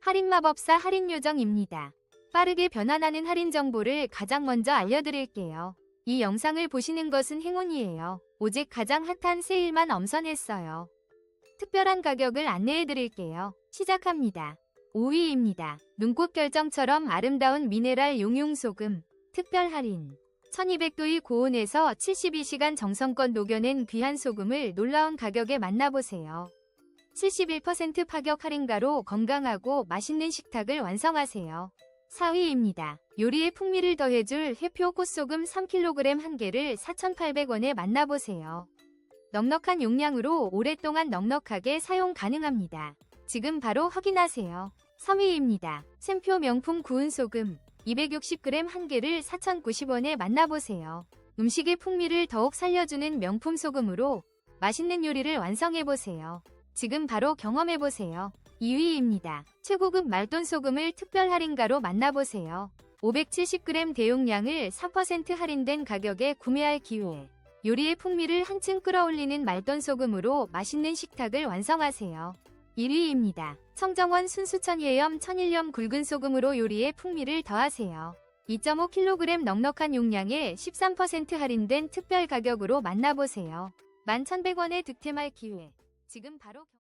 할인마법사 할인요정입니다. 빠르게 변환하는 할인 정보를 가장 먼저 알려드릴게요. 이 영상을 보시는 것은 행운이에요. 오직 가장 핫한 세일만 엄선했어요. 특별한 가격을 안내해드릴게요. 시작합니다. 5위입니다. 눈꽃 결정처럼 아름다운 미네랄 용융소금. 특별 할인. 1200도의 고온에서 72시간 정성껏 녹여낸 귀한 소금을 놀라운 가격에 만나보세요. 71% 파격 할인가로 건강하고 맛있는 식탁을 완성하세요. 4위입니다. 요리에 풍미를 더해줄 해표 꽃소금 3kg 한 개를 4,800원에 만나보세요. 넉넉한 용량으로 오랫동안 넉넉하게 사용 가능합니다. 지금 바로 확인하세요. 3위입니다. 샘표 명품 구운 소금 260g 한 개를 4,090원에 만나보세요. 음식의 풍미를 더욱 살려주는 명품 소금으로 맛있는 요리를 완성해보세요. 지금 바로 경험해보세요. 2위입니다. 최고급 말돈 소금을 특별 할인가로 만나보세요. 570g 대용량을 4% 할인된 가격에 구매할 기회. 요리의 풍미를 한층 끌어올리는 말돈 소금으로 맛있는 식탁을 완성하세요. 1위입니다. 청정원 순수천 해염 천일염 굵은 소금으로 요리의 풍미를 더하세요. 2.5kg 넉넉한 용량에 13% 할인된 특별 가격으로 만나보세요. 11,100원에 득템할 기회. 지금 바로 경...